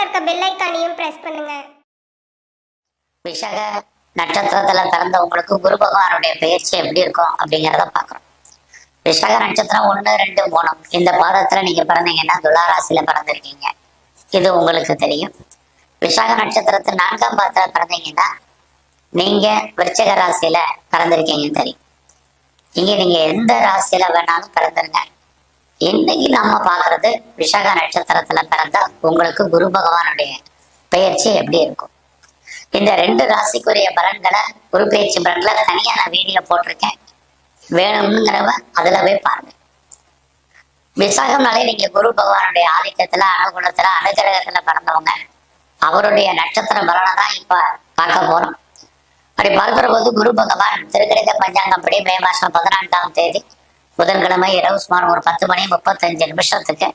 பக்கத்துல இருக்க பெல் ஐக்கானையும் பிரஸ் பண்ணுங்க. விஷக நட்சத்திரத்துல பிறந்த உங்களுக்கு குரு பகவானுடைய பயிற்சி எப்படி இருக்கும் அப்படிங்கிறத பாக்குறோம் விஷக நட்சத்திரம் ஒன்று ரெண்டு மூணு. இந்த பாதத்துல நீங்க பிறந்தீங்கன்னா துளாராசியில பிறந்திருக்கீங்க. இது உங்களுக்கு தெரியும். விஷாக நட்சத்திரத்தில் நான்காம் பாதத்துல பிறந்தீங்கன்னா நீங்க விருச்சக ராசியில பிறந்திருக்கீங்கன்னு தெரியும். இங்க நீங்க எந்த ராசியில வேணாலும் பிறந்திருங்க. இன்னைக்கு நாம பார்க்கறது? விசாக நட்சத்திரத்துல பிறந்தா உங்களுக்கு குரு பகவானுடைய பெயர்ச்சி எப்படி இருக்கும்? இந்த ரெண்டு ராசிக்குரிய பலன்களை குரு பயிற்சி பலன்களை தனியா நான் வீடியோ போட்டிருக்கேன். வேணுங்கிறவ அதுல போய் பாருங்க. விசாகம்னாலே நீங்க குரு பகவானுடைய ஆதிக்கத்துல அனுகுணத்துல அனுகிரகத்துல பிறந்தவங்க. அவருடைய நட்சத்திர பலனை தான் இப்ப பார்க்க போறோம். அப்படி பார்க்கிற போது குரு பகவான் திருக்கணித பஞ்சாங்கப்படி மே மாசம் பதினான்காம் தேதி புதன்கிழமை இரவு சுமார் ஒரு பத்து மணி முப்பத்தஞ்சு நிமிஷத்துக்கு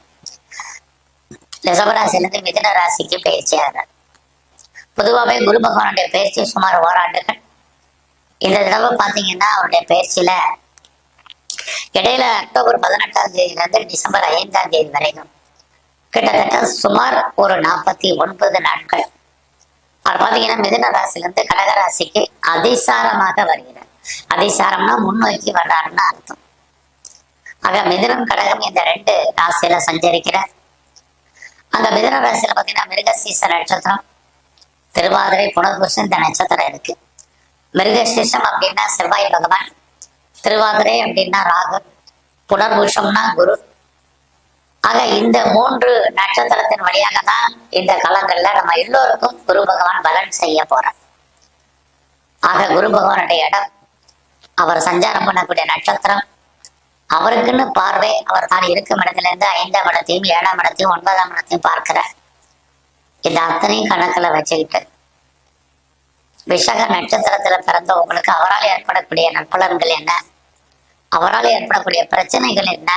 ரிசவராசிலிருந்து மிதன ராசிக்கு பயிற்சியாகிறார் பொதுவாகவே குரு பகவானுடைய பயிற்சி சுமார் ஓராண்டுகள் இந்த தடவை பார்த்தீங்கன்னா அவருடைய பயிற்சியில இடையில அக்டோபர் பதினெட்டாம் தேதியிலிருந்து டிசம்பர் ஐந்தாம் தேதி வரைக்கும் கிட்டத்தட்ட சுமார் ஒரு நாற்பத்தி ஒன்பது நாட்கள். அவர் பார்த்தீங்கன்னா மிதுன ராசியிலிருந்து கடகராசிக்கு அதிசாரமாக வருகிறார். அதிசாரம்னா முன்னோக்கி வர்றாருன்னு அர்த்தம். ஆக மிதுனம் கடகம் இந்த ரெண்டு ராசியில சஞ்சரிக்கிறார். அந்த மிதுன ராசியில பார்த்தீங்கன்னா மிருகசீச நட்சத்திரம் திருவாதிரை புனர்பூசம் இந்த நட்சத்திரம் இருக்கு. மிருகசீசம் அப்படின்னா செவ்வாய் பகவான் திருவாதிரை அப்படின்னா ராகு புனர்பூஷம்னா குரு. ஆக இந்த மூன்று நட்சத்திரத்தின் வழியாக தான் இந்த காலங்கள்ல நம்ம எல்லோருக்கும் குரு பகவான் பலன் செய்ய போறார். ஆக குரு பகவானுடைய இடம் அவர் சஞ்சாரம் பண்ணக்கூடிய நட்சத்திரம் அவருக்குன்னு பார்வை அவர் தான் இருக்கும் இடத்துல இருந்து ஐந்தாம் இடத்தையும் ஏழாம் இடத்தையும் ஒன்பதாம் இடத்தையும் பார்க்கிறார். இந்த அத்தனையும் கணக்குல வச்சுக்கிட்டு விஷக நட்சத்திரத்துல பிறந்தவங்களுக்கு அவரால் ஏற்படக்கூடிய நற்பலன்கள் என்ன? அவரால் ஏற்படக்கூடிய பிரச்சனைகள் என்ன?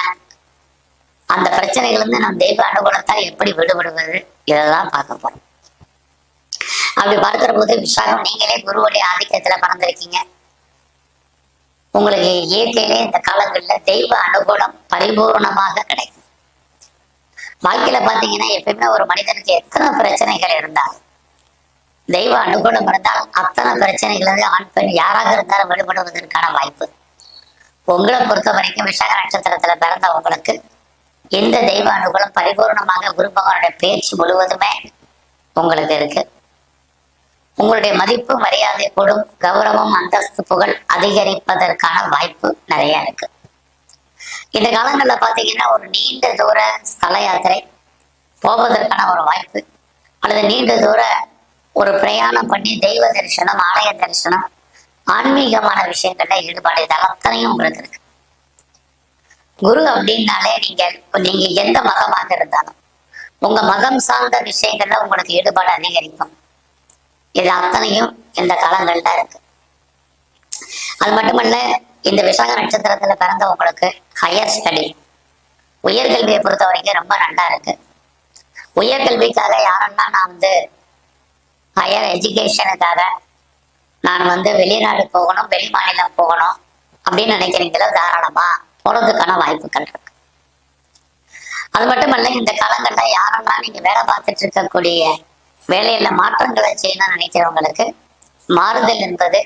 அந்த பிரச்சனைகள் இருந்து நம் தெய்வ அனுகூலத்தால் எப்படி விடுபடுவது? இதெல்லாம் பார்க்க போறோம். அப்படி பார்க்கிற போது விஷாகம் நீங்களே குருவுடைய ஆதிக்கத்துல பறந்திருக்கீங்க. உங்களுக்கு இயற்கையிலே இந்த காலங்களில் தெய்வ அனுகூலம் பரிபூர்ணமாக கிடைக்கும். வாழ்க்கையில பாத்தீங்கன்னா எப்பயுமே ஒரு மனிதனுக்கு எத்தனை பிரச்சனைகள் இருந்தாலும் தெய்வ அனுகூலம் இருந்தால் அத்தனை பிரச்சனைகள் வந்து ஆண் பெண் யாராக இருந்தாலும் விடுபடுவதற்கான வாய்ப்பு. உங்களை பொறுத்த வரைக்கும் விசாக நட்சத்திரத்துல பிறந்த உங்களுக்கு இந்த தெய்வ அனுகூலம் பரிபூர்ணமாக குரு பகவானுடைய பேச்சு முழுவதுமே உங்களுக்கு இருக்கு. உங்களுடைய மதிப்பு மரியாதை கூடும் கௌரவம் அந்தஸ்து புகழ் அதிகரிப்பதற்கான வாய்ப்பு நிறைய இருக்கு. இந்த காலங்கள்ல பார்த்தீங்கன்னா ஒரு நீண்ட தூர ஸ்தல யாத்திரை போவதற்கான ஒரு வாய்ப்பு அல்லது நீண்ட தூர ஒரு பிரயாணம் பண்ணி தெய்வ தரிசனம் ஆலய தரிசனம் ஆன்மீகமான விஷயங்கள்ல ஈடுபாடு இது அத்தனையும் உங்களுக்கு இருக்கு. குரு அப்படின்னாலே நீங்க நீங்க எந்த மதமாக இருந்தாலும் உங்க மதம் சார்ந்த விஷயங்கள்ல உங்களுக்கு ஈடுபாடு அதிகரிக்கும். இது அத்தனையும் இந்த காலங்கள்ல இருக்கு. அது மட்டுமல்ல இந்த விசாக நட்சத்திரத்துல பிறந்தவங்களுக்கு ஹையர் ஸ்டடி உயர்கல்வியை பொறுத்த வரைக்கும் ரொம்ப நல்லா இருக்கு. உயர்கல்விக்காக யாரெல்லாம் நான் வந்து ஹையர் எஜுகேஷனுக்காக நான் வந்து வெளிநாடு போகணும் வெளி மாநிலம் போகணும் அப்படின்னு நினைக்கிறீங்களோ தாராளமா போறதுக்கான வாய்ப்புகள் இருக்கு. அது மட்டுமல்ல இந்த காலங்கள்ல யாரெல்லாம் நீங்க வேலை பார்த்துட்டு இருக்கக்கூடிய வேலையில மாற்றங்களை செய்யணும்னு நினைக்கிறவங்களுக்கு மாறுதல் என்பது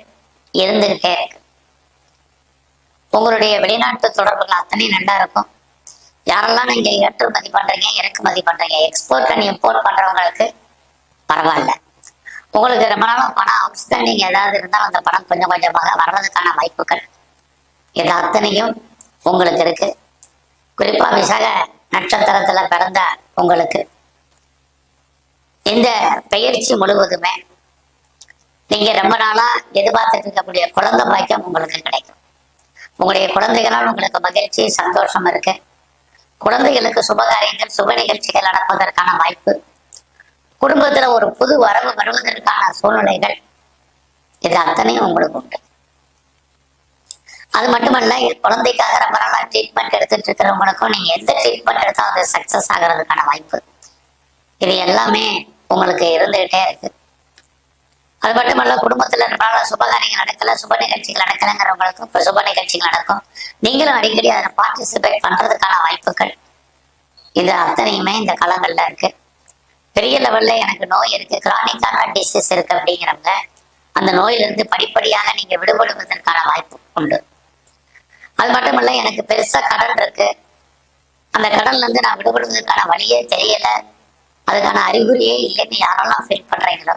இருந்துகிட்டே இருக்கு. உங்களுடைய வெளிநாட்டு தொடர்புகள் அத்தனை நல்லா இருக்கும். யாரெல்லாம் நீங்க ஏற்றுமதி பண்றீங்க இறக்குமதி பண்றீங்க எக்ஸ்போர்ட் அண்ட் இம்போர்ட் பண்றவங்களுக்கு பரவாயில்ல. உங்களுக்கு ரொம்ப நாளும் பணம் அவுட்ஸ்டாண்டிங் ஏதாவது இருந்தாலும் அந்த பணம் கொஞ்சம் கொஞ்சமாக வர்றதுக்கான வாய்ப்புகள் இது அத்தனையும் உங்களுக்கு இருக்கு. குறிப்பா விசாக நட்சத்திரத்துல பிறந்த உங்களுக்கு இந்த பெயர்ச்சி முழுவதுமே நீங்க ரொம்ப நாளா எதிர்பார்த்துட்டு இருக்கக்கூடிய குழந்தை பாக்கியம் உங்களுக்கு கிடைக்கும். உங்களுடைய குழந்தைகளால் உங்களுக்கு மகிழ்ச்சி சந்தோஷம் இருக்கு. குழந்தைகளுக்கு சுபகாரியங்கள் சுப நிகழ்ச்சிகள் நடப்பதற்கான வாய்ப்பு. குடும்பத்துல ஒரு புது வரவு வருவதற்கான சூழ்நிலைகள். இது அத்தனையும் உங்களுக்கு உண்டு. அது மட்டுமல்ல இது குழந்தைக்காக ரொம்ப நாளா ட்ரீட்மெண்ட் எடுத்துட்டு இருக்கிறவங்களுக்கும் நீங்க எந்த ட்ரீட்மெண்ட் எடுத்தாலும் அது சக்சஸ் ஆகிறதுக்கான வாய்ப்பு. இது எல்லாமே உங்களுக்கு இருந்துகிட்டே இருக்கு. அது மட்டுமல்ல குடும்பத்துல ரொம்ப நாளா சுபகாரியங்கள் நடக்கல சுப நிகழ்ச்சிகள் நடக்கலங்கிறவங்களுக்கும் இப்போ சுப நிகழ்ச்சிகள் நடக்கும். நீங்களும் அடிக்கடி அதில் பார்ட்டிசிபேட் பண்ணுறதுக்கான வாய்ப்புகள். இது அத்தனையுமே இந்த காலங்களில் இருக்கு. பெரிய லெவல்ல எனக்கு நோய் இருக்கு. கிரானிக்கான டிசீஸ் இருக்கு அப்படிங்கிறவங்க அந்த நோயிலிருந்து படிப்படியாக நீங்க விடுபடுவதற்கான வாய்ப்பு உண்டு. அது மட்டும் எனக்கு பெருசா கடன் இருக்கு. அந்த கடன்ல இருந்து நான் விடுபடுவதற்கான வழியே தெரியல. அதுக்கான அறிகுறியே இல்லைன்னு யாரெல்லாம் ஃபீல் பண்றீங்களோ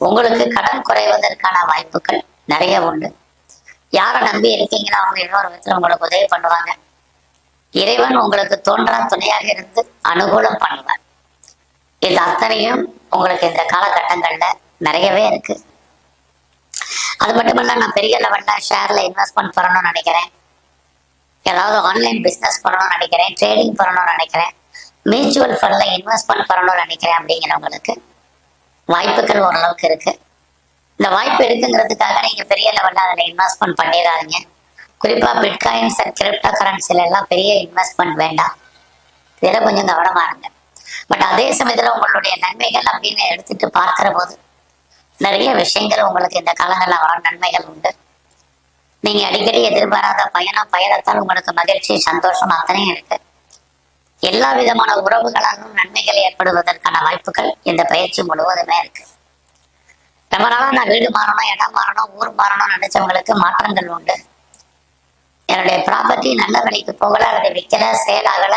உங்களுக்கு கடன் குறைவதற்கான வாய்ப்புகள் நிறைய உண்டு. யாரை நம்பி இருக்கீங்களோ அவங்க இன்னொரு விதத்துல உங்களுக்கு உதவி பண்ணுவாங்க. இறைவன் உங்களுக்கு தோன்றா துணையாக இருந்து அனுகூலம் பண்ணுவார். இது அத்தனையும் உங்களுக்கு இந்த காலகட்டங்கள்ல நிறையவே இருக்கு. அது மட்டும் இல்ல நான் பெரிய லெவல்ல ஷேர்ல இன்வெஸ்ட்மெண்ட் பண்ணணும்னு நினைக்கிறேன். ஏதாவது ஆன்லைன் பிஸ்னஸ் பண்ணணும்னு நினைக்கிறேன் ட்ரேடிங் பண்ணணும்னு நினைக்கிறேன். மியூச்சுவல் ஃபண்ட்ல இன்வெஸ்ட்மெண்ட் பண்ணணும்னு நினைக்கிறேன் அப்படிங்கிறவங்களுக்கு வாய்ப்புகள் ஓரளவுக்கு இருக்கு. இந்த வாய்ப்பு இருக்குங்கிறதுக்காக நீங்க பெரிய லெவலில் அதில் இன்வெஸ்ட்மெண்ட் பண்ணிடாதீங்க. குறிப்பா பிட்காயின்ஸ் அண்ட் கிரிப்டோ கரன்சில எல்லாம் பெரிய இன்வெஸ்ட்மெண்ட் வேண்டாம். இதில் கொஞ்சம் கவனமா இருங்க. பட் அதே சமயத்துல உங்களுடைய நன்மைகள் அப்படின்னு எடுத்துட்டு பார்க்கிற போது நிறைய விஷயங்கள் உங்களுக்கு இந்த காலங்களில் வர நன்மைகள் உண்டு. நீங்க அடிக்கடி எதிர்பாராத பயணம் பயணத்தால் உங்களுக்கு மகிழ்ச்சி சந்தோஷம் அத்தனையும் இருக்கு. எல்லா விதமான உறவுகளாலும் நன்மைகள் ஏற்படுவதற்கான வாய்ப்புகள் இந்த பயிற்சி முழுவதுமே இருக்கு. ரொம்ப நான் வீடு மாறணும் இடம் மாறணும் ஊர் மாறணும்னு நினைச்சவங்களுக்கு மாற்றங்கள் உண்டு. என்னுடைய ப்ராப்பர்ட்டி நல்ல விலைக்கு போகல அதை விற்கல சேல் ஆகல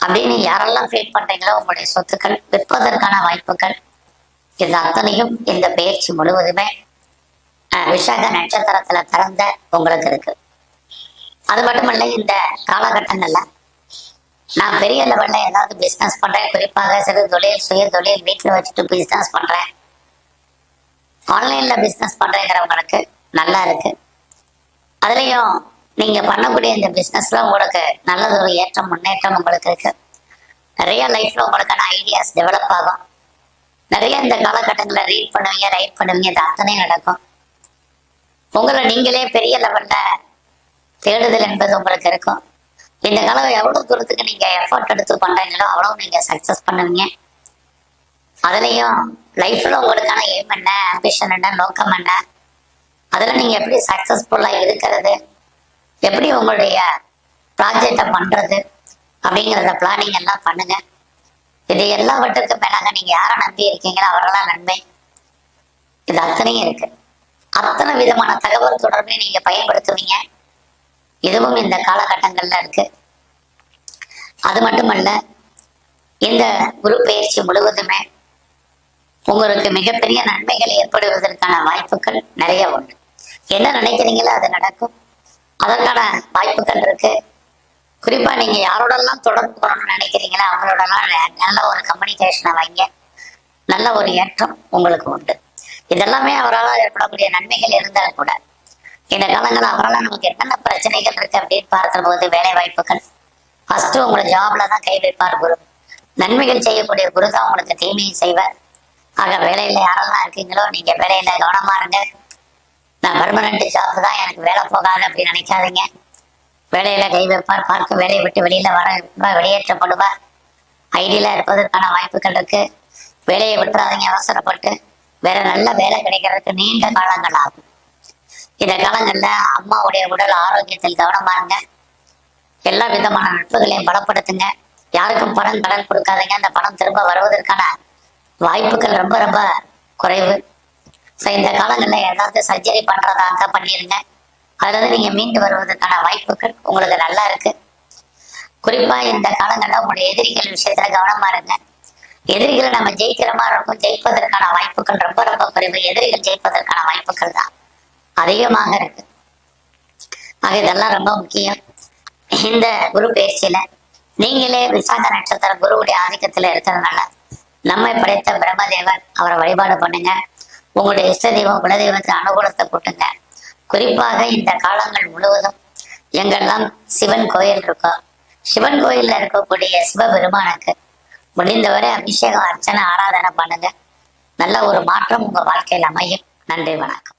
அப்படின்னு யாரெல்லாம் ஃபீல் பண்றீங்களோ உங்களுடைய சொத்துக்கள் விற்பதற்கான வாய்ப்புகள் இது அத்தனையும் இந்த பயிற்சி முழுவதுமே அஹ், விசாக நட்சத்திரத்துல பிறந்த உங்களுக்கு இருக்கு. அது மட்டுமல்ல இந்த காலகட்டங்கள்ல நான் பெரிய லெவல்ல ஏதாவது பிசினஸ் பண்றேன். குறிப்பாக சிறு தொழில் சுய தொழில் வீட்டுல வச்சுட்டு பிசினஸ் பண்றேன். ஆன்லைன்ல பிசினஸ் பண்றேங்கிறவங்களுக்கு நல்லா இருக்கு. அதுலயும் நீங்க பண்ணக்கூடிய இந்த பிசினஸ்ல உங்களுக்கு நல்லது ஒரு ஏற்றம் முன்னேற்றம் உங்களுக்கு இருக்கு. நிறைய லைஃப்ல உங்களுக்கான ஐடியாஸ் டெவலப் ஆகும். நிறைய இந்த காலகட்டங்களில் ரீட் பண்ணுவீங்க ரைட் பண்ணுவீங்க. இது அத்தனை நடக்கும். உங்களை நீங்களே பெரிய லெவல்ல தேடுதல் என்பது உங்களுக்கு இருக்கும். இந்த காலம் எவ்வளவு தூரத்துக்கு நீங்க எஃபோர்ட் எடுத்து பண்றீங்களோ அவ்வளவு நீங்க சக்சஸ் பண்ணுவீங்க. அதுலயும் லைஃப்ல உங்களுக்கான எய்ம் என்ன ஆம்பிஷன் என்ன நோக்கம் என்ன? அதுல நீங்க எப்படி சக்சஸ்ஃபுல்லா இருக்கிறது? எப்படி உங்களுடைய ப்ராஜெக்டை பண்றது? அப்படிங்கிறத பிளானிங் எல்லாம் பண்ணுங்க. இது எல்லாவற்றுக்கும் மேலாக நீங்க யாரை நம்பி இருக்கீங்களோ அவரெல்லாம் நன்மை. இது அத்தனையும் இருக்கு. அத்தனை விதமான தகவல் தொடர்பையும் நீங்க பயன்படுத்துவீங்க. இதுவும் இந்த காலகட்டங்கள்ல இருக்கு. அது மட்டுமல்ல இந்த குரு பயிற்சி முழுவதுமே உங்களுக்கு மிகப்பெரிய நன்மைகள் ஏற்படுவதற்கான வாய்ப்புகள் நிறைய உண்டு. என்ன நினைக்கிறீங்களோ அது நடக்கும். அதற்கான வாய்ப்புகள் இருக்கு. குறிப்பா நீங்க யாரோடெல்லாம் தொடர்பு கொள்ளணும்னு நினைக்கிறீங்களோ அவங்களோடலாம் நல்ல ஒரு கம்யூனிகேஷனை வைங்க. நல்ல ஒரு ஏற்றம் உங்களுக்கு உண்டு. இதெல்லாமே அவரால் ஏற்படக்கூடிய நன்மைகள் இருந்தால் கூட இந்த காலங்கள் அவரால் நமக்கு என்னென்ன பிரச்சனைகள் இருக்கு அப்படின்னு பார்க்கிற போது வேலை வாய்ப்புகள். ஃபர்ஸ்ட் உங்களை ஜாப்ல தான் கை வைப்பார் குரு. நன்மைகள் செய்யக்கூடிய குரு தான் உங்களுக்கு தீமையை செய்வார். ஆக வேலையில யாரெல்லாம் இருக்கீங்களோ நீங்க வேலையில கவனமா இருங்க. நான் பெர்மனன்ட் ஜாப் தான் எனக்கு வேலை போகாது அப்படின்னு நினைக்காதீங்க. வேலையில கை வைப்பார் பார்க்க வேலையை விட்டு வெளியில வர வெளியேற்றப்படுவார். ஐடியில இருப்பதற்கான வாய்ப்புகள் இருக்கு. வேலையை விட்டுறாதீங்க அவசரப்பட்டு. வேற நல்ல வேலை கிடைக்கிறதுக்கு நீண்ட காலங்கள் ஆகும். இந்த காலங்கள்ல அம்மாவுடைய உடல் ஆரோக்கியத்தில் கவனமா இருங்க எல்லா விதமான நட்புகளையும் பலப்படுத்துங்க. யாருக்கும் பணம் கடன் கொடுக்காதீங்க. அந்த பணம் திரும்ப வருவதற்கான வாய்ப்புகள் ரொம்ப ரொம்ப குறைவு. ஸோ இந்த காலங்களில் ஏதாவது சர்ஜரி பண்றதா இருந்தால் பண்ணிடுங்க அதாவது நீங்கள் நீங்க மீண்டு வருவதற்கான வாய்ப்புகள் உங்களுக்கு நல்லா இருக்கு. குறிப்பா இந்த காலங்களில் உங்களுடைய எதிரிகள் விஷயத்துல கவனமா இருங்க எதிரிகளை நம்ம ஜெயிக்கிற மாதிரி இருக்கும். ஜெயிப்பதற்கான வாய்ப்புகள் ரொம்ப ரொம்ப குறைவு. எதிரிகள் ஜெயிப்பதற்கான வாய்ப்புகள் தான். அதிகமாக இருக்கு. ஆக இதெல்லாம் ரொம்ப முக்கியம். இந்த குரு பயிற்சியில நீங்களே விசாக நட்சத்திரம் குருவுடைய ஆதிக்கத்துல இருக்கிறதுனால நம்மை படைத்த பிரம்மதேவன் அவரை வழிபாடு பண்ணுங்க. உங்களுடைய இஷ்ட தெய்வம் குலதெய்வத்தின் அனுகூலத்தை கூட்டுங்க. குறிப்பாக இந்த காலங்கள் முழுவதும் எங்கெல்லாம் சிவன் கோயில் இருக்கோ சிவன் கோயில்ல இருக்கக்கூடிய சிவபெருமானுக்கு முடிந்தவரை அபிஷேகம் அர்ச்சனை ஆராதனை பண்ணுங்க. நல்ல ஒரு மாற்றம் உங்க வாழ்க்கையில் அமையும். நன்றி வணக்கம்.